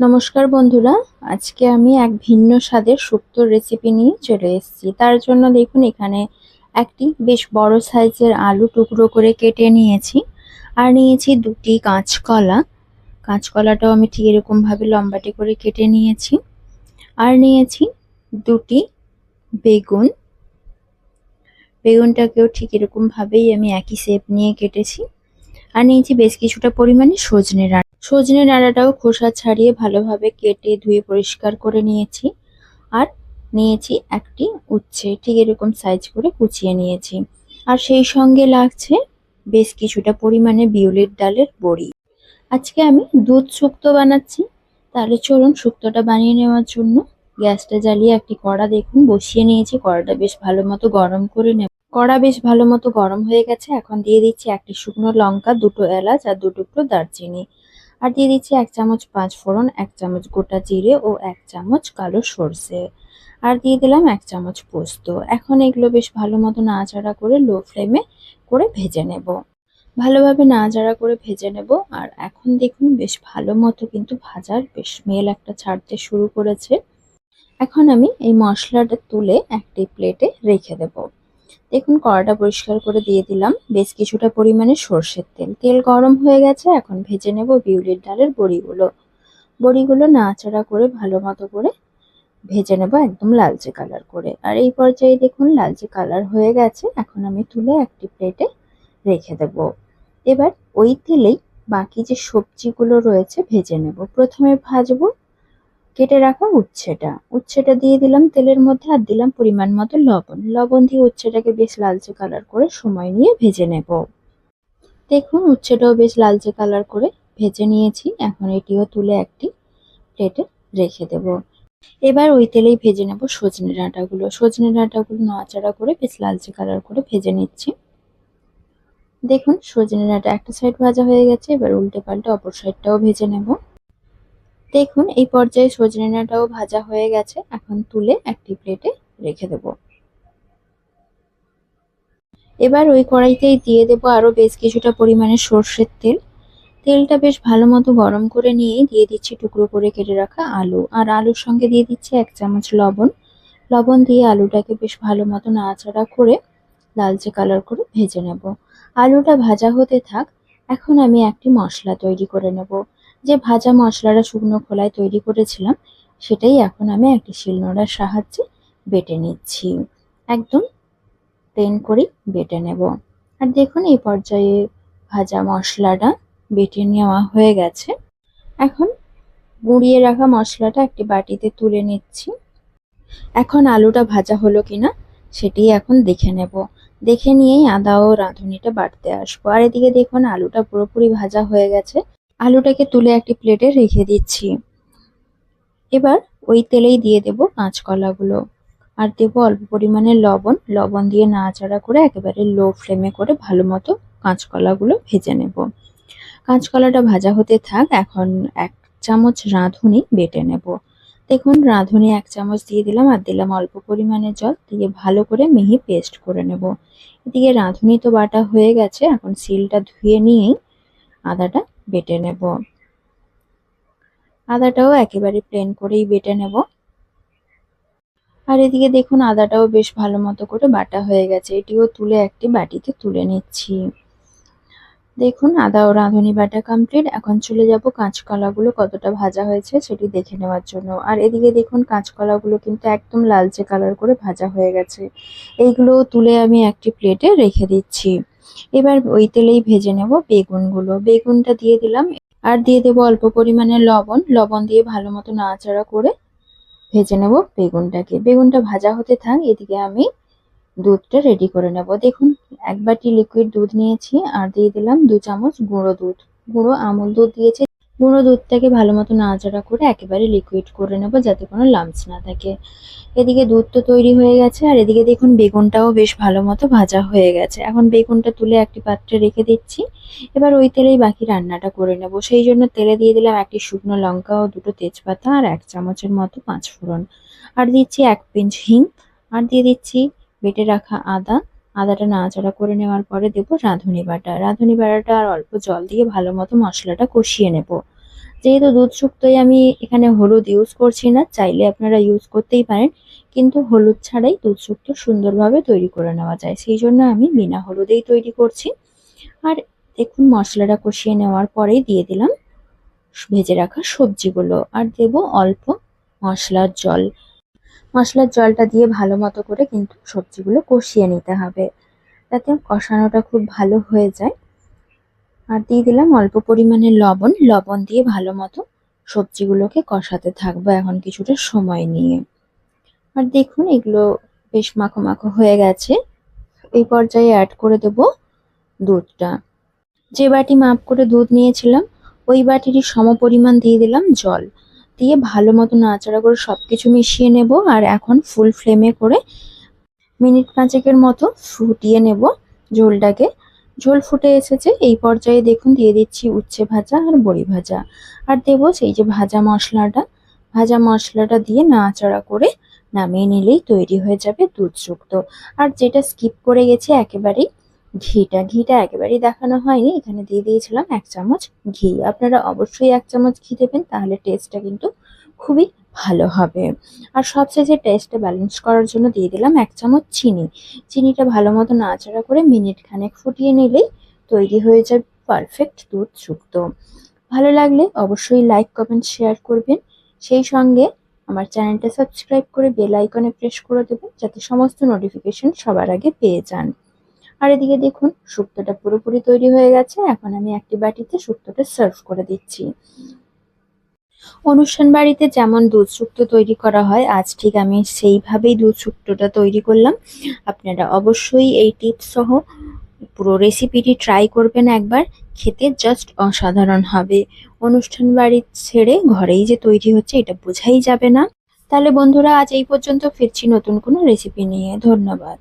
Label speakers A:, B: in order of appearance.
A: নমস্কার বন্ধুরা, আজকে আমি এক ভিন্ন স্বাদের শুক্তোর রেসিপি নিয়ে চলে এসেছি। তার জন্য দেখুন, এখানে একটি বেশ বড় সাইজের আলু টুকরো করে কেটে নিয়েছি। আর নিয়েছি দুটি কাঁচকলা। কাঁচকলাটাও আমি ঠিক এরকম ভাবে লম্বাটে করে কেটে নিয়েছি। আর নিয়েছি দুটি বেগুন। বেগুনটাকেও ঠিক এরকম ভাবেই আমি একই শেপ নিয়ে কেটেছি। আর নিয়েছি বেশ কিছুটা পরিমাণে সজনে সজনে ডাঁটাটাও খোসা ছাড়িয়ে ভালোভাবে কেটে ধুয়ে পরিষ্কার করে নিয়েছি। আর নিয়েছি একটি উচ্ছে। ঠিক এরকম সাইজ করে কুচিয়ে নিয়েছি। আর সেই সঙ্গে লাগছে বেশ কিছুটা পরিমাণে বিউলির ডালের বড়ি। আজকে আমি দুধ শুক্তো বানাচ্ছি। তাহলে চলুন শুক্তোটা বানিয়ে নেওয়ার জন্য গ্যাসটা জ্বালিয়ে একটি কড়া দেখুন। বসিয়ে নিয়েছি। কড়াটা বেশ ভালো মতো গরম করে নেব। কড়া বেশ ভালো মতো গরম হয়ে গেছে। এখন দিয়ে দিচ্ছি একটি শুকনো লঙ্কা, দুটো এলাচ আর দু টুকরো দারচিনি। আর দিয়ে দিচ্ছি এক চামচ পাঁচ ফোড়ন, এক চামচ গোটা জিরে ও এক চামচ কালো সর্ষে। আর দিয়ে দিলাম এক চামচ পোস্ত। এখন এগুলো বেশ ভালো মতো নাড়াচাড়া করে লো ফ্লেমে করে ভেজে নেব। ভালোভাবে নাড়াচাড়া করে ভেজে নেব। আর এখন দেখুন বেশ ভালো মতো কিন্তু ভাজার বেশ স্মেল একটা ছাড়তে শুরু করেছে। এখন আমি এই মশলাটা তুলে একটি প্লেটে রেখে দেব। দেখুন, কড়াটা পরিষ্কার করে দিয়ে দিলাম। বেশ কিছুটা পরিমাণে সর্ষের তেল। তেল গরম হয়ে গেছে, এখন ভেজে নেব বিউলির ডালের বড়িগুলো। বড়িগুলো নাড়াচাড়া করে ভালো মতো করে ভেজে নেব একদম লালচে কালার করে। আর এই পর্যায়ে দেখুন, লালচে কালার হয়ে গেছে, এখন আমি তুলে একটি প্লেটে রেখে দেব। এবার ওই তেলেই বাকি যে সবজিগুলো রয়েছে ভেজে নেব। প্রথমে ভাজবো কেটে রাখা উচ্ছেটা। উচ্ছেটা দিয়ে দিলাম তেলের মধ্যে আর দিলাম পরিমাণ মতো লবণ। লবণ দিয়ে উচ্ছেটাকে বেশ লালচে কালার করে সময় নিয়ে ভেজে নেব। দেখুন, উচ্ছেটাও বেশ লালচে কালার করে ভেজে নিয়েছি। এখন এটিও তুলে একটি প্লেটে রেখে দেব। এবার ওই তেলেই ভেজে নেব সজনে ডাঁটাগুলো। সজনে ডাঁটাগুলো নাড়াচাড়া করে বেশ লালচে কালার করে ভেজে নিচ্ছি। দেখুন, সজনে ডাঁটা একটা সাইড ভাজা হয়ে গেছে। এবার উল্টে পাল্টে অপর সাইডটাও ভেজে নেব। দেখুন, এই পর্যায়ে সজনে ডাঁটাও ভাজা হয়ে গেছে। এখন তুলে একটি প্লেটে রেখে দেব। এবার ওই কড়াইতেই দিয়ে দেবো আরও বেশ কিছুটা পরিমাণে সর্ষের তেল। তেলটা বেশ ভালো মতো গরম করে নিয়ে দিয়ে দিচ্ছি টুকরো করে কেটে রাখা আলু। আর আলুর সঙ্গে দিয়ে দিচ্ছি এক চামচ লবণ। লবণ দিয়ে আলুটাকে বেশ ভালো মতো নাড়াচাড়া করে লালচে কালার করে ভেজে নেব। আলুটা ভাজা হতে থাক, এখন আমি একটি মশলা তৈরি করে নেব। যে ভাজা মশলাটা শুকনো খোলায় তৈরি করেছিলাম, সেটাই এখন আমি একটি শিলনোড়ার সাহায্যে বেটে নিচ্ছি। একদম প্লেন করেই বেটে নেব। আর দেখুন, এই পর্যায়ে ভাজা মশলাটা বেটে নেওয়া হয়ে গেছে। এখন গুঁড়িয়ে রাখা মশলাটা একটি বাটিতে তুলে নিচ্ছি। এখন আলুটা ভাজা হলো কিনা, সেটি এখন দেখে নেব। দেখে নিয়েই আদা ও রাঁধুনিটা বাটতে আসব। আর এদিকে দেখুন, আলুটা পুরোপুরি ভাজা হয়ে গেছে। আলুটাকে তুলে একটি প্লেটে রেখে দিচ্ছি। এবার ওই তেলেই দিয়ে দেব কাঁচকলাগুলো আর দেব অল্প পরিমাণে লবণ। লবণ দিয়ে নাড়াচাড়া করে একেবারে লো ফ্লেমে করে ভালো মতো কাঁচকলাগুলো ভেজে নেব। কাঁচকলাটা ভাজা হতে থাক, এখন এক চামচ রাঁধুনি বেটে নেব। দেখুন, রাঁধুনি এক চামচ দিয়ে দিলাম আর দিলাম অল্প পরিমাণে জল। দিয়ে ভালো করে মিহি পেস্ট করে নেব। এদিকে রাঁধুনি তো বাটা হয়ে গেছে, এখন সিলটা ধুয়ে নিয়েই আদাটা বেটে নেব। আদাটাও একেবারে প্লেন করেই বেটে নেব। আর এদিকে দেখুন, আদাটাও বেশ ভালো মতো করে বাটা হয়ে গেছে। এটিও তুলে একটি বাটিতে তুলে নিচ্ছি। দেখুন, আদা ও রাঁধুনি বাটা কমপ্লিট এখন চলে যাব কাঁচকলাগুলো কতটা ভাজা হয়েছে সেটি দেখে নেওয়ার জন্য। আর এদিকে দেখুন, কাঁচকলাগুলো কিন্তু একদম লালচে কালার করে ভাজা হয়ে গেছে। এইগুলো তুলে আমি একটি প্লেটে রেখে দিচ্ছি। এবার ওই তেলেই ভেজে নেব বেগুনগুলো। বেগুনটা দিয়ে দিলাম। আর দিয়ে দেবো অল্প পরিমাণে লবণ। লবণ দিয়ে ভালো মতো নাড়াচাড়া করে ভেজে নেব বেগুনটাকে। বেগুনটা ভাজা হতে থাক, এদিকে আমি দুধটা রেডি করে নেব। দেখুন, এক বাটি লিকুইড দুধ নিয়েছি, আর দিয়ে দিলাম দু চামচ গুঁড়ো দুধ। গুঁড়ো আমুল দুধ দিয়েছি। গুঁড়ো দুধটাকে ভালো মতো নাড়াচাড়া করে একেবারে লিকুইড করে নেব যাতে কোনো লাম্পস না থাকে। এদিকে দুধ তো তৈরি হয়ে গেছে, আর এদিকে দেখুন বেগুনটাও বেশ ভালো মতো ভাজা হয়ে গেছে। এখন বেগুনটা তুলে একটি পাত্রে রেখে দিচ্ছি। এবার ওই তেলেই বাকি রান্নাটা করে নেব। সেই জন্য তেলে দিয়ে দিলাম একটি শুকনো লঙ্কা ও দুটো তেজপাতা আর এক চামচের মতো পাঁচ ফোড়ন আর দিচ্ছি এক পিঞ্চ হিং। আর দিয়ে দিচ্ছি বেটে রাখা আদা। আদাটা নাড়াচাড়া করে নেওয়ার পরে দেবো রাঁধুনি বাটা। রাঁধুনি বাটাটা আর অল্প জল দিয়ে ভালো মতো মশলাটা কষিয়ে নেব। যেহেতু দুধ শুক্তোয় আমি এখানে হলুদ ইউজ করছি না, চাইলে আপনারা ইউজ করতেই পারেন। কিন্তু হলুদ ছাড়াই দুধ শুক্তো সুন্দরভাবে তৈরি করে নেওয়া যায়। সেই জন্য আমি বিনা হলুদেই তৈরি করছি। আর দেখুন, মশলাটা কষিয়ে নেওয়ার পরেই দিয়ে দিলাম ভেজে রাখা সবজিগুলো। আর দেব অল্প মশলার জল। মশলার জলটা দিয়ে ভালো মতো করে কিন্তু সবজিগুলো কষিয়ে নিতে হবে। যাতে কষানোটা খুব ভালো হয়ে যায়। আর দিয়ে দিলাম অল্প পরিমাণে লবণ। লবণ দিয়ে ভালো মতো সবজিগুলোকে কষাতে থাকব এখন কিছুটা সময় নিয়ে। আর দেখুন, এগুলো বেশ মাখো মাখো হয়ে গেছে। এই পর্যায়ে অ্যাড করে দেব দুধটা। যে বাটি মাপ করে দুধ নিয়েছিলাম, ওই বাটিরই সম পরিমাণ দিয়ে দিলাম জল। দিয়ে ভালো মতো নাড়াচাড়া করে সব কিছু মিশিয়ে নেব আর এখন ফুল ফ্লেমে করে মিনিট পাঁচেকের মতো ফুটিয়ে নেব ঝোলটাকে। ঝোল ফুটে এসেছে, এই পর্যায়ে দেখুন দিয়ে দিচ্ছি উচ্ছে ভাজা আর বড়ি ভাজা। আর দেবো সেই যে ভাজা মশলাটা। ভাজা মশলাটা দিয়ে নাড়াচাড়া করে নামিয়ে নিলেই তৈরি হয়ে যাবে দুধ আর যেটা স্কিপ করে গেছে একেবারেই ঘিটা ঘিটা একেবারেই দেখানো হয়নি। এখানে দিয়ে দিয়েছিলাম এক চামচ ঘি। আপনারা অবশ্যই এক চামচ ঘি দেবেন, তাহলে টেস্টটা কিন্তু খুবই ভালো হবে। আর সবশেষে টেস্টটা ব্যালেন্স করার জন্য দিয়ে দিলাম এক চামচ চিনি। চিনিটা ভালো মতো নাড়াচাড়া করে মিনিট খানেক ফুটিয়ে নিলেই তৈরি হয়ে যাবে পারফেক্ট দুধ শুক্তো ভালো লাগলে অবশ্যই লাইক কমেন্ট শেয়ার করবেন। সেই সঙ্গে আমার চ্যানেলটা সাবস্ক্রাইব করে বেল আইকনে প্রেস করে দেবেন, যাতে সমস্ত নোটিফিকেশন সবার আগে পেয়ে যান। আর এদিকে দেখুন, শুক্তোটা পুরোপুরি তৈরি হয়ে গেছে। এখন আমি একটি বাটিতে শুক্তোটা সার্ভ করে দিচ্ছি। অনুষ্ঠান বাড়িতে যেমন দুধ শুক্তো তৈরি করা হয়, আজ ঠিক আমি সেইভাবেই দুধ শুক্তোটা তৈরি করলাম। আপনারা অবশ্যই এই টিপস সহ পুরো রেসিপিটি ট্রাই করবেন একবার। খেতে জাস্ট অসাধারণ হবে। অনুষ্ঠান বাড়ি ছেড়ে ঘরেই যে তৈরি হচ্ছে, এটা বোঝাই যাবে না। তাহলে বন্ধুরা, আজ এই পর্যন্ত ফিরছি নতুন কোনো রেসিপি নিয়ে। ধন্যবাদ।